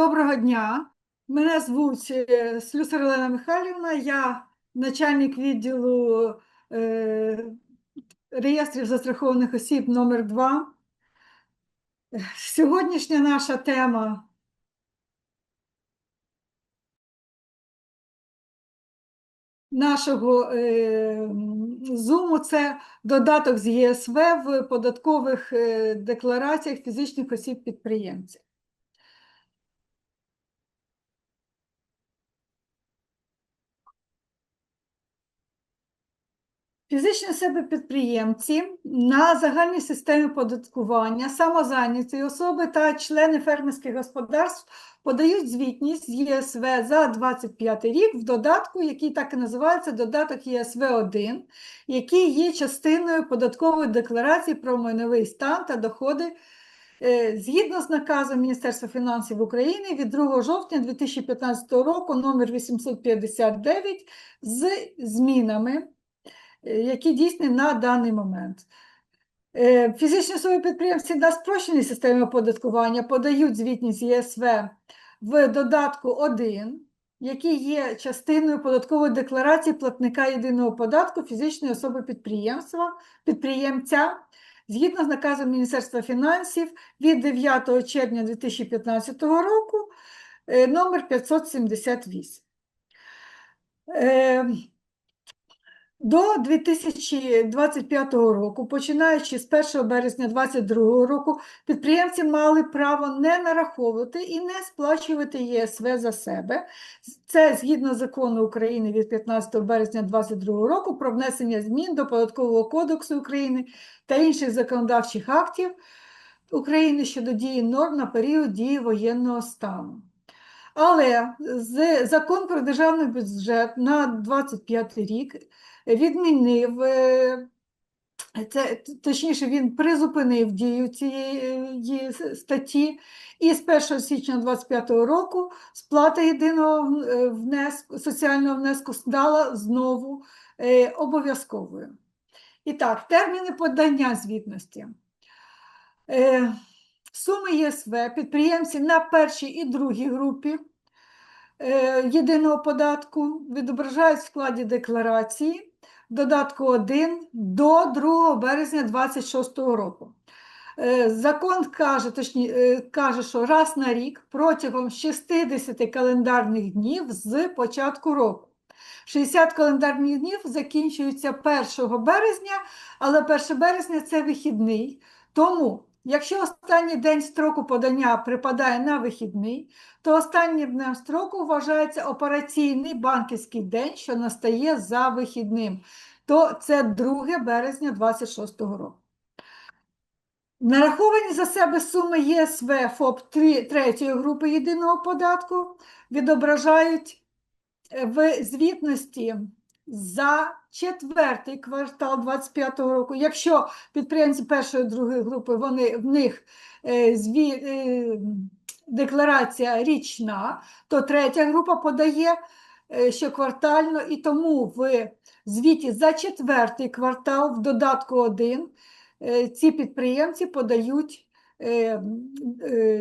Доброго дня. Мене звуть е, Слюсар Олена Михайлівна, я начальник відділу е, реєстрів застрахованих осіб номер 2 Сьогоднішня наша тема нашого е, зуму це додаток з ЄСВ в податкових е, деклараціях фізичних осіб-підприємців. Фізичні особи підприємці на загальній системі податкування, самозайняті особи та члени фермерських господарств подають звітність з ЄСВ за 25 рік в додатку, який так і називається додаток ЄСВ-1, який є частиною податкової декларації про майновий стан та доходи е, згідно з наказом Міністерства фінансів України від 2 жовтня 2015 року номер 859 з змінами які дійсні на даний момент. Е, Фізичні особи підприємці на спрощеній системі оподаткування подають звітність ЄСВ в додатку 1, який є частиною податкової декларації платника єдиного податку фізичної особи підприємства, підприємця, згідно з наказом Міністерства фінансів від 9 червня 2015 року, е, номер 578. До 2025 року, починаючи з 1 березня 2022 року, підприємці мали право не нараховувати і не сплачувати ЄСВ за себе. Це згідно закону України від 15 березня 2022 року про внесення змін до Податкового кодексу України та інших законодавчих актів України щодо дії норм на період дії воєнного стану. Але закон про державний бюджет на 25 рік відмінив, е, це, точніше, він призупинив дію цієї статті, і з 1 січня 2025 року сплата єдиного е, внеску, соціального внеску стала знову е, обов'язковою. І так, терміни подання звітності. Суми ЄСВ підприємці на першій і другій групі е, єдиного податку відображають в складі декларації додатку 1 до 2 березня 2026 року. Е, Закон каже, точні, е, каже, що раз на рік протягом 60 календарних днів з початку року. 60 календарних днів закінчуються 1 березня, але 1 березня це вихідний. Тому, якщо останній день строку подання припадає на вихідний, то останнім днем строку вважається операційний банківський день, що настає за вихідним. То це 2 березня 2026 року. Нараховані за себе суми ЄСВ ФОП 3, третьої групи єдиного податку відображають е, в звітності за четвертий квартал 2025 року. Якщо підприємці першої другої групи, вони в них е, зві, е, декларація річна, то третя група подає е, щоквартально, і тому в звіті за четвертий квартал в додатку 1 е, ці підприємці подають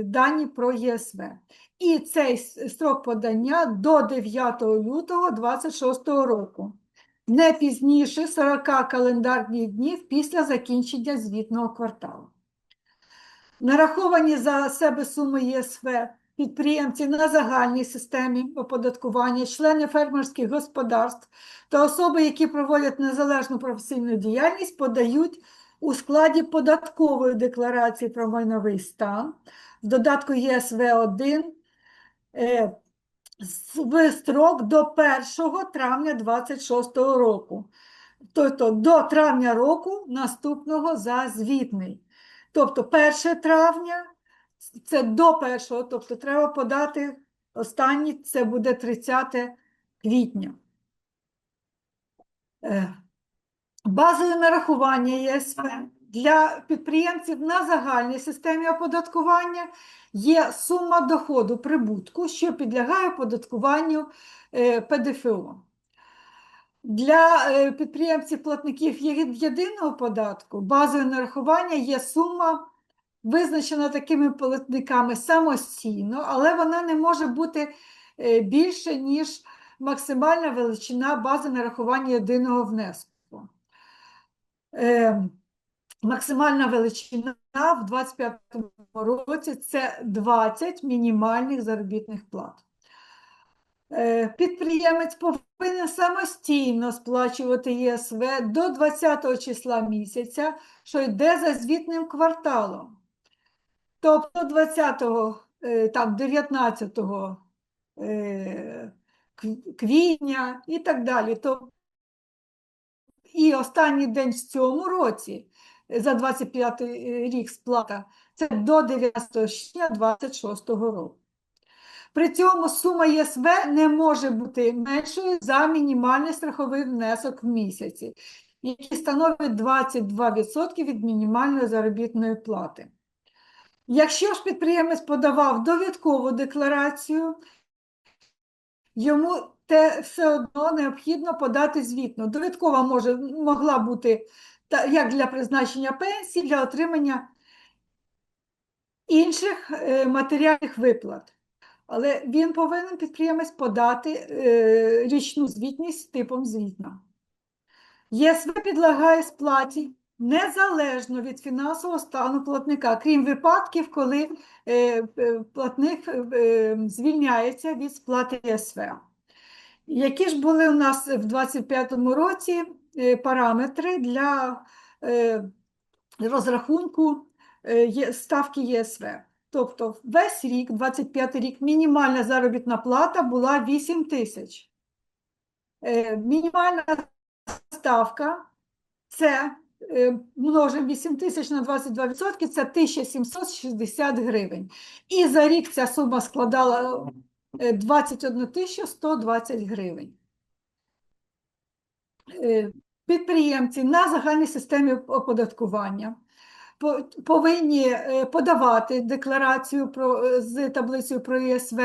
дані про ЄСВ. І цей строк подання до 9 лютого 2026 року. Не пізніше 40 календарних днів після закінчення звітного кварталу. Нараховані за себе суми ЄСВ підприємці на загальній системі оподаткування, члени фермерських господарств та особи, які проводять незалежну професійну діяльність, подають у складі податкової декларації про майновий стан в додатку ЄСВ-1 е, в строк до 1 травня 2026 року, тобто до травня року наступного за звітний. Тобто 1 травня це до 1, тобто треба подати останній, це буде 30 квітня. Базове нарахування ЄСВ для підприємців на загальній системі оподаткування є сума доходу прибутку, що підлягає оподаткуванню е, ПДФО. Для е, підприємців-платників єдиного податку базове нарахування є сума визначена такими платниками самостійно, але вона не може бути е, більше, ніж максимальна величина бази нарахування єдиного внеску. Е, Максимальна величина в 2025 році це 20 мінімальних заробітних плат. Е, Підприємець повинен самостійно сплачувати ЄСВ до 20 числа місяця, що йде за звітним кварталом. Тобто 20-го, е, там, 19 е, квітня і так далі. То і останній день в цьому році е, за 25 рік сплата це до 9 січня 26 року. При цьому сума ЄСВ не може бути меншою за мінімальний страховий внесок в місяці, який становить 22% від мінімальної заробітної плати. Якщо ж підприємець подавав довідкову декларацію, йому те все одно необхідно подати звітну. Довідкова може, могла бути як для призначення пенсії, для отримання інших е, матеріальних виплат. Але він повинен підприємець подати е, річну звітність типом звітна. ЄСВ підлягає сплаті незалежно від фінансового стану платника, крім випадків, коли е, платник звільняється від сплати ЄСВ. Які ж були у нас в 2025 році е, параметри для е, розрахунку е, ставки ЄСВ? Тобто весь рік, 25 рік, мінімальна заробітна плата була 8 тисяч. Мінімальна ставка це множимо 8 тисяч на 22%, це 1760 гривень. І за рік ця сума складала 21 тисячу 120 гривень. Е, Підприємці на загальній системі оподаткування повинні е, подавати декларацію про, е, з таблицею про ЄСВ,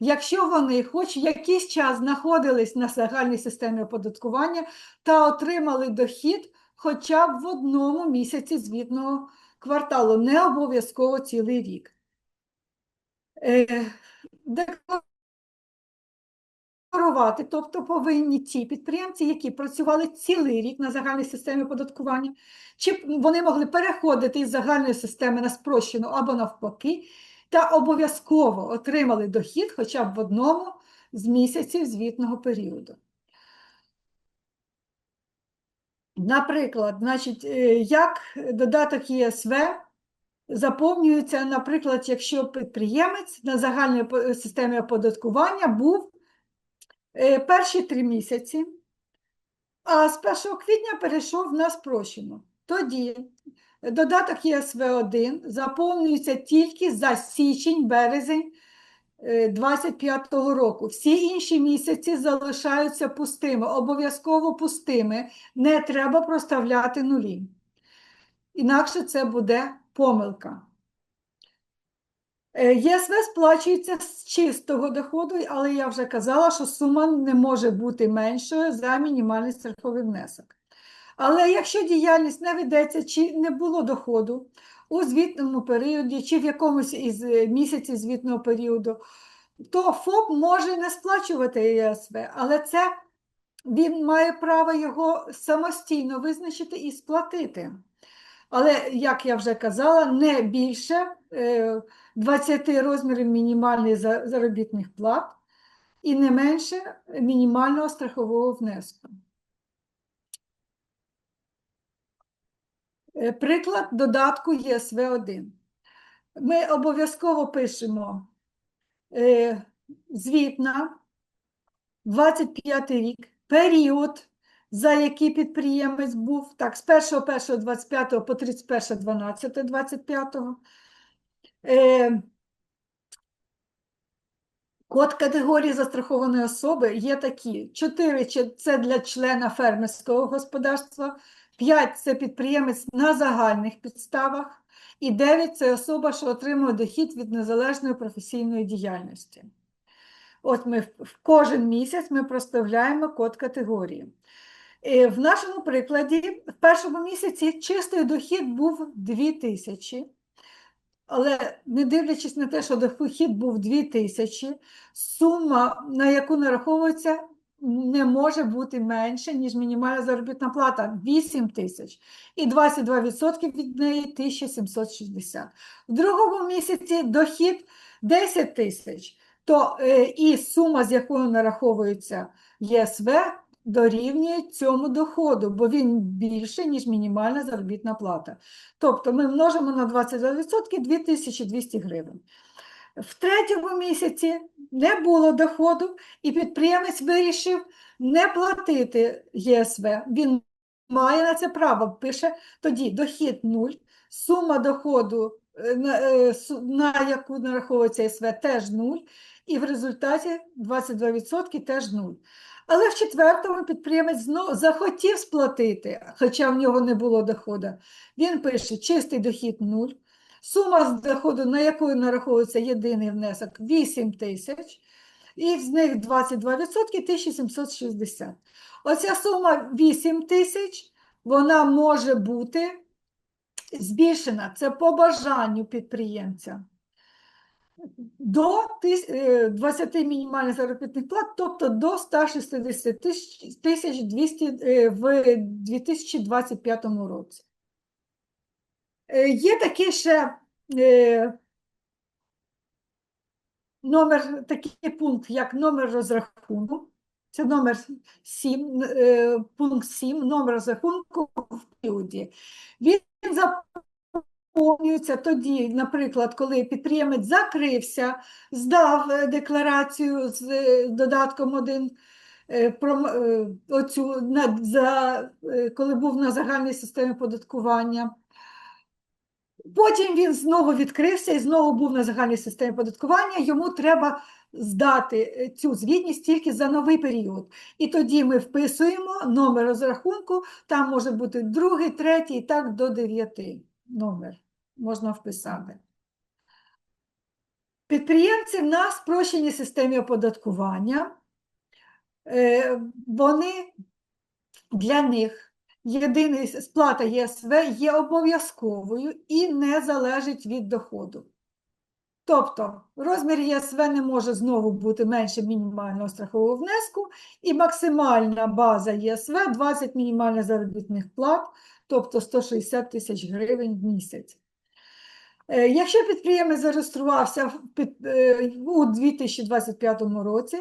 якщо вони хоч якийсь час знаходились на загальній системі оподаткування та отримали дохід хоча б в одному місяці звітного кварталу, не обов'язково цілий рік. Декларувати, тобто повинні ті підприємці, які працювали цілий рік на загальній системі оподаткування, чи вони могли переходити із загальної системи на спрощену або навпаки, та обов'язково отримали дохід хоча б в одному з місяців звітного періоду. Наприклад, значить, е, як додаток ЄСВ заповнюється, наприклад, якщо підприємець на загальній системі оподаткування був е, перші три місяці, а з 1 квітня перейшов на спрощену. Тоді додаток ЄСВ-1 заповнюється тільки за січень-березень 25-го року. Всі інші місяці залишаються пустими, обов'язково пустими, не треба проставляти нулі. Інакше це буде помилка. Е, ЄСВ сплачується з чистого доходу, але я вже казала, що сума не може бути меншою за мінімальний страховий внесок. Але якщо діяльність не ведеться чи не було доходу у звітному періоді, чи в якомусь із е, місяців звітного періоду, то ФОП може не сплачувати ЄСВ, але це він має право його самостійно визначити і сплатити. Але, як я вже казала, не більше е, 20 розмірів мінімальних заробітних плат і не менше мінімального страхового внеску. Е, Приклад додатку ЄСВ-1. Ми обов'язково пишемо е, звітна 25 рік, період, за який підприємець був, так, з 1.1.25 по 31.12.25. Е, Код категорії застрахованої особи є такі: 4 – це для члена фермерського господарства, 5 – це підприємець на загальних підставах, і 9 – це особа, що отримує дохід від незалежної професійної діяльності. От ми в- кожен місяць ми проставляємо код категорії. Е, В нашому прикладі в першому місяці чистий дохід був 2 тисячі. Але не дивлячись на те, що дохід був 2 тисячі, сума, на яку нараховується, не може бути менше, ніж мінімальна заробітна плата 8 тисяч. І 22% від неї 1760. В другому місяці дохід 10 тисяч, то е, і сума, з якою нараховується ЄСВ, дорівнює цьому доходу, бо він більше, ніж мінімальна заробітна плата. Тобто ми множимо на 22% 2200 гривень. В третьому місяці не було доходу, і підприємець вирішив не платити ЄСВ. Він має на це право, пише тоді дохід 0, сума доходу, е, е, на яку нараховується ЄСВ, теж 0, і в результаті 22% теж 0. Але в четвертому підприємець знову захотів сплатити, хоча в нього не було доходу. Він пише чистий дохід 0, сума з доходу, на яку нараховується єдиний внесок 8 тисяч, і з них 22% 1760. Оця сума 8 тисяч, вона може бути збільшена. Це по бажанню підприємця. До е, 20 мінімальних заробітних плат, тобто до 160 тисяч- тисяч 200 е, в 2025 році. Е, Є такий ще е, номер, такий пункт, як номер розрахунку. Це номер 7, е, пункт 7, номер розрахунку в періоді. Він заповнюється тоді, наприклад, коли підприємець закрився, здав е, декларацію з е, додатком 1, про е, оцю, на, за, коли був на загальній системі податкування. Потім він знову відкрився і знову був на загальній системі податкування. Йому треба здати цю звітність тільки за новий період. І тоді ми вписуємо номер розрахунку, там може бути другий, третій, і так до дев'яти номер можна вписати. Підприємці на спрощеній системі оподаткування, е, вони для них єдиний сплата ЄСВ є обов'язковою і не залежить від доходу. Тобто розмір ЄСВ не може знову бути менше мінімального страхового внеску, і максимальна база ЄСВ 20 мінімальних заробітних плат, тобто 160 тисяч гривень в місяць. Е, Якщо підприємець зареєструвався е, у 2025 році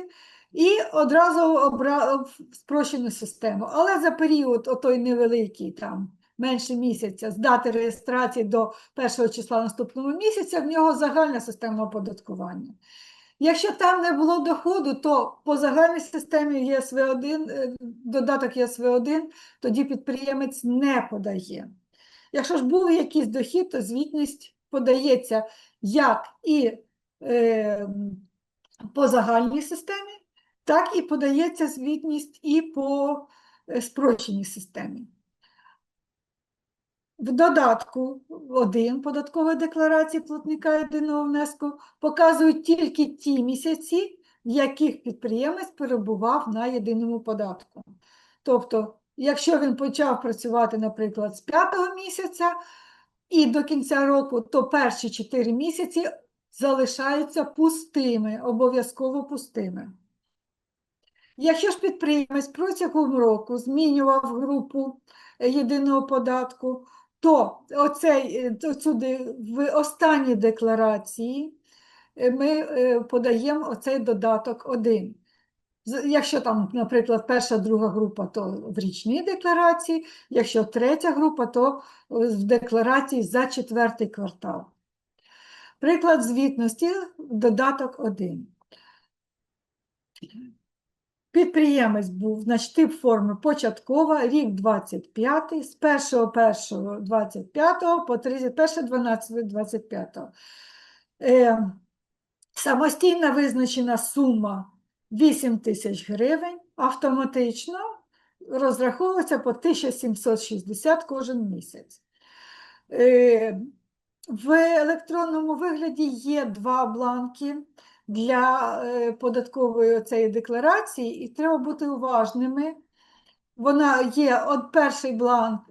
і одразу обрав спрощену систему, але за період отой невеликий, там менше місяця, з дати реєстрації до першого числа наступного місяця, в нього загальна система оподаткування. Якщо там не було доходу, то по загальній системі ЄСВ1, е, додаток ЄСВ1, тоді підприємець не подає. Якщо ж був якийсь дохід, то звітність подається як і е, по загальній системі, так і подається звітність і по е, спрощеній системі. В додатку 1 податкової декларації платника єдиного внеску показують тільки ті місяці, в яких підприємець перебував на єдиному податку. Тобто, якщо він почав працювати, наприклад, з 5 місяця і до кінця року, то перші 4 місяці залишаються пустими, обов'язково пустими. Якщо ж підприємець протягом року змінював групу е, єдиного податку, то оцей, е, то сюди в останній декларації е, ми подаємо оцей додаток 1. Якщо там, наприклад, перша, друга група, то в річній декларації, якщо третя група, то в декларації за четвертий квартал. Приклад звітності додаток 1. Підприємець був, значить, тип форми початкова, рік 25, з 1.1.25 по 31.12.25. Е, самостійно визначена сума 8 тисяч гривень, автоматично розраховується по 1760 кожен місяць. Е, в електронному вигляді є два бланки для е, податкової цієї декларації, і треба бути уважними. Вона є от перший бланк,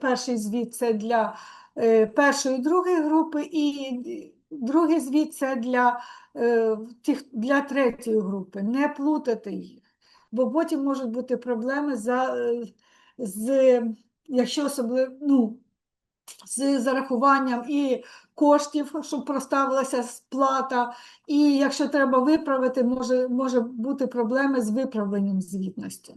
перший звіт це для е, першої, другої групи, і другий звіт це для, е, для третьої групи. Не плутати їх, бо потім можуть бути проблеми за, з, якщо особливо, ну, з зарахуванням і коштів, щоб проставилася сплата, і якщо треба виправити, може, може бути проблеми з виправленням звітності.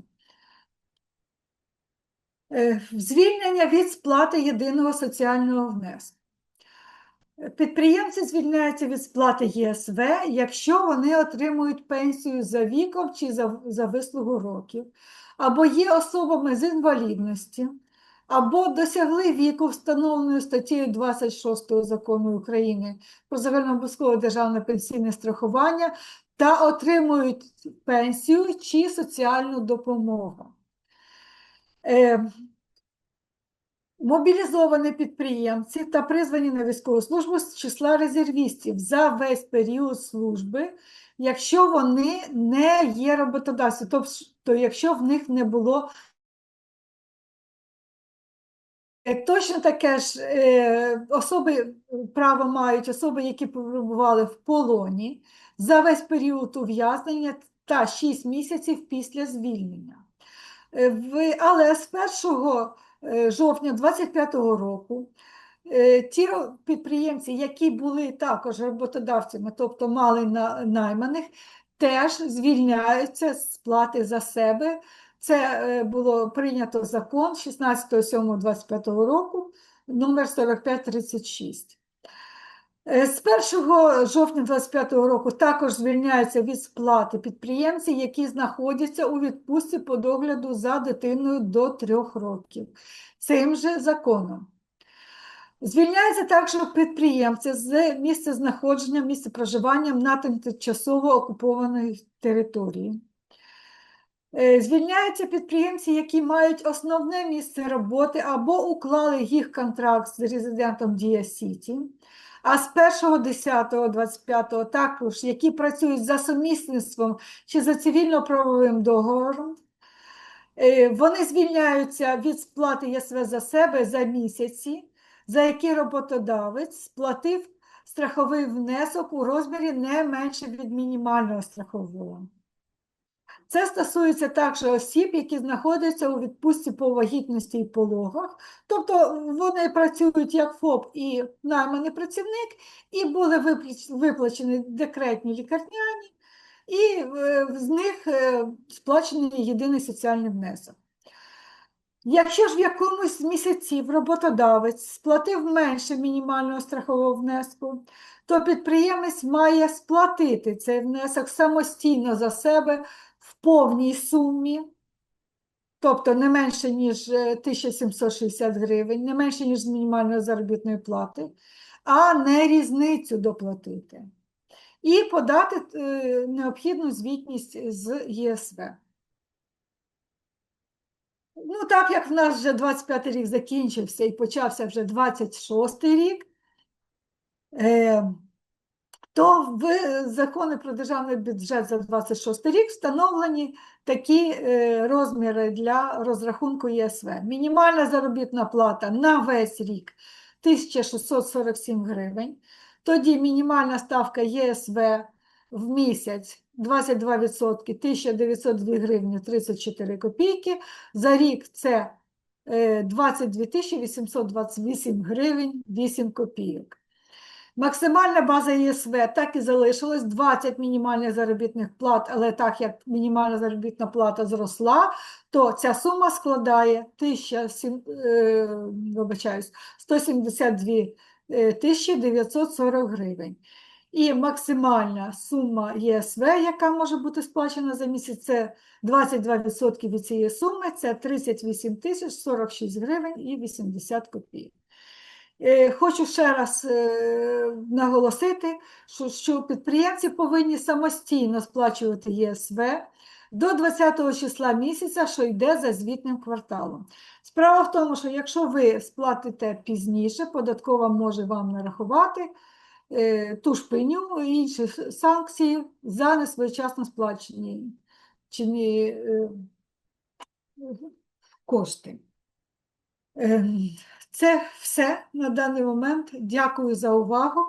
Е, Звільнення від сплати єдиного соціального внеску. Підприємці звільняються від сплати ЄСВ, якщо вони отримують пенсію за віком чи за, за вислугу років, або є особами з інвалідності, або досягли віку, встановленої статтею 26 закону України про загальнообов'язкове державне пенсійне страхування та отримують пенсію чи соціальну допомогу. Е, Мобілізовані підприємці та призвані на військову службу з числа резервістів за весь період служби, якщо вони не є роботодавцем, тобто якщо в них не було Е, Точно таке ж е, особи е, право мають особи, які перебували в полоні за весь період ув'язнення та 6 місяців після звільнення. Але з 1 е, жовтня 2025 року е, ті підприємці, які були також роботодавцями, тобто мали найманих, теж звільняються з плати за себе. Це е, було прийнято закон 16.07.25 року, номер 4536. Е, З 1 жовтня 2025 року також звільняються від сплати підприємці, які знаходяться у відпустці по догляду за дитиною до 3 років. Цим же законом. Звільняються також підприємці з місця знаходження, місця проживання на тимчасово окупованій території. Е, Звільняються підприємці, які мають основне місце роботи або уклали їх контракт з резидентом Дія Сіті, а з 1.10.25 також, які працюють за сумісництвом чи за цивільно-правовим договором. Е, Вони звільняються від сплати ЄСВ за себе за місяці, за які роботодавець сплатив страховий внесок у розмірі не менше від мінімального страхового. Це стосується також осіб, які знаходяться у відпустці по вагітності і пологах, тобто вони працюють як ФОП і найманий працівник, і були виплачені декретні лікарняні, і е, з них е, сплачений єдиний соціальний внесок. Якщо ж в якомусь з місяців роботодавець сплатив менше мінімального страхового внеску, то підприємець має сплатити цей внесок самостійно за себе повній сумі, тобто не менше, ніж е, 1760 гривень, не менше, ніж з мінімальної заробітної плати, а не різницю доплатити. І подати е, необхідну звітність з ЄСВ. Ну, так як в нас вже 25 рік закінчився і почався вже 26 рік, е, то в законі про державний бюджет за 26 рік встановлені такі е, розміри для розрахунку ЄСВ. Мінімальна заробітна плата на весь рік 1647 гривень. Тоді мінімальна ставка ЄСВ в місяць 22%, 1902 гривні 34 копійки. За рік це е, 22 828 гривень 8 копійок. Максимальна база ЄСВ так і залишилась 20 мінімальних заробітних плат, але так як мінімальна заробітна плата зросла, то ця сума складає 1700, е, вибачаюсь, 172 е, тисячі 940 гривень. І максимальна сума ЄСВ, яка може бути сплачена за місяць, це 22% від цієї суми, це 38 тисяч 46 гривень і 80 копійок. Е, Хочу ще раз е, наголосити, що, підприємці повинні самостійно сплачувати ЄСВ до 20 числа місяця, що йде за звітним кварталом. Справа в тому, що якщо ви сплатите пізніше, податкова може вам нарахувати е, ту ж пеню і інші санкції за несвоєчасно сплачені чи кошти. Це все на даний момент. Дякую за увагу.